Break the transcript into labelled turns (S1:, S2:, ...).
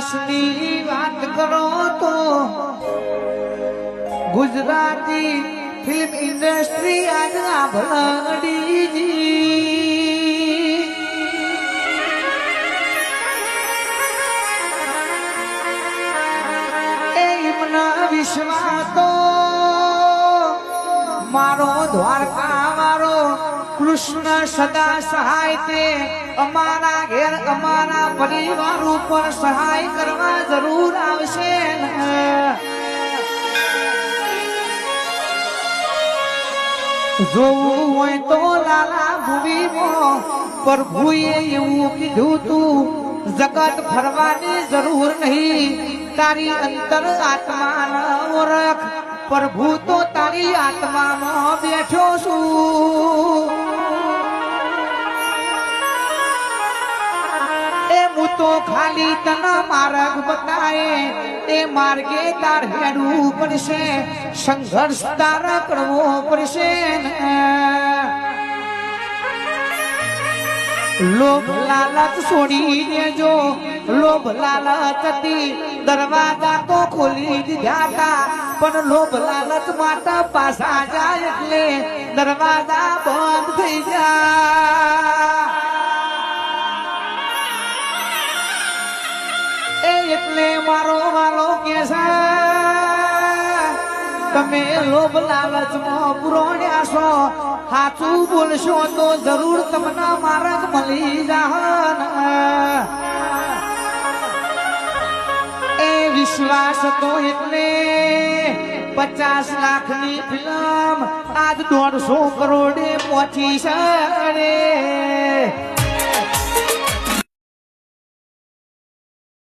S1: વિશ્વાસની વાત કરો તો ગુજરાતી ફિલ્મ ઇન્ડસ્ટ્રી આજના ભલડીજી એમના વિશ્વાસ તો મારો દ્વારકા મારો કૃષ્ણ સદા સહાય તે. અમારા ઘેર, અમારા પરિવાર ઉપર સહાય કરવા જરૂર આવશે જોવું હોય તો લાલા ભૂમિમાં પ્રભુએ એવું કીધું તું, જગત ફરવાની જરૂર નહીં. તારી અંતર આત્મા ઓળખ પ્રભુ તો તારી આત્મામાં બેઠો છું. એ હું તો ખાલી તના માર્ગ બતાએ, એ માર્ગે તાર હેડવું પડશે, સંઘર્ષ તારા કરવો પડશે લોભ લાલચ છોડી દેજો લોભ લાલચ હતી, દરવાજા તો ખોલી દીધા હતા. પણ લોભ લાલચ માટે પાછા જાય એટલે દરવાજા બંધ થઈ જા એ એટલે મારો વાલો કે તમે લોભ લાલચમાં પુરોણ્યા છો. સાચું બોલશો તો જરૂર તમને મારા મળી એ વિશ્વાસ તો એટલે પચાસ લાખની ફિલ્મ આજ દોઢસો કરોડે પહોંચી છે.